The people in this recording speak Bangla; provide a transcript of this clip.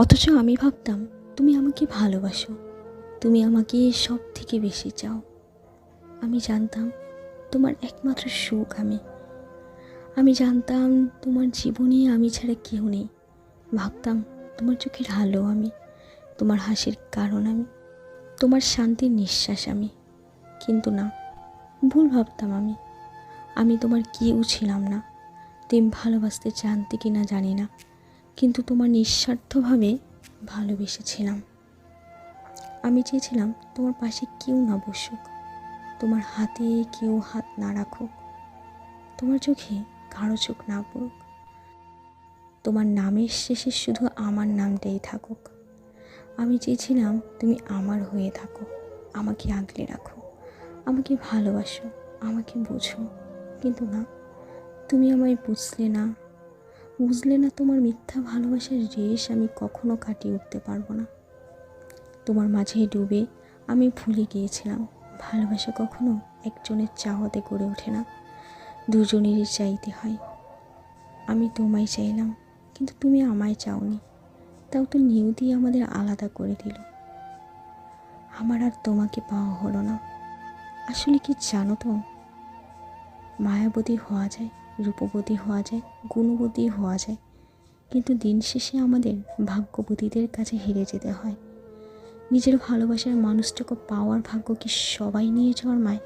অথচ আমি ভাবতাম, তুমি আমাকে ভালোবাসো। তুমি আমাকে সব থেকে বেশি চাও। আমি জানতাম, তোমার একমাত্র সুখ আমি। আমি জানতাম, তোমার জীবনে আমি ছাড়া কেউ নেই। ভাবতাম, তোমার চোখের আলো আমি, তোমার হাসির কারণ আমি, তোমার শান্তির নিঃশ্বাস আমি। কিন্তু না, ভুল ভাবতাম আমি। আমি তোমার কেউ ছিলাম না। তুমি ভালোবাসতে জানতে কি না জানি না। কিন্তু তোমার নিঃস্বার্থভাবে ভালোবেসেছিলাম। আমি চেয়েছিলাম তোমার পাশে কেউ না বসুক, তোমার হাতে কেউ হাত না রাখুক, তোমার চোখে কারও চোখ না পড়ুক, তোমার নামের শেষে শুধু আমার নামটাই থাকুক। আমি চেয়েছিলাম তুমি আমার হয়ে থাকো, আমাকে আগলে রাখো, আমাকে ভালোবাসো, আমাকে বোঝো, কিন্তু না, তুমি আমায় বুঝলে না বুঝলে না তোমার মিথ্যা ভালোবাসার রেশ আমি কখনো কাটিয়ে উঠতে পারব না। তোমার মাঝে ডুবে আমি ভুলে গিয়েছিলাম। ভালোবাসা কখনো একজনের চাওয়াতে গড়ে ওঠে না। দুজনেরই চাইতে হয়। আমি তোমায় চাইলাম, কিন্তু তুমি আমায় চাওনি। তাও তো নিয়তি আমাদের আলাদা করে দিল। আমার আর তোমাকে পাওয়া হলো না। আসলে কি জানো তো? মায়াবতী হওয়া যায়। রূপবতী হওয়া যায়, গুণবতী হওয়া যায়। কিন্তু দিন শেষে আমাদের ভাগ্যবতীদের কাছে হেরে যেতে হয়। নিজের ভালোবাসার মানুষটুকু পাওয়ার ভাগ্য কি সবাই নিয়ে যাওয়ার মায়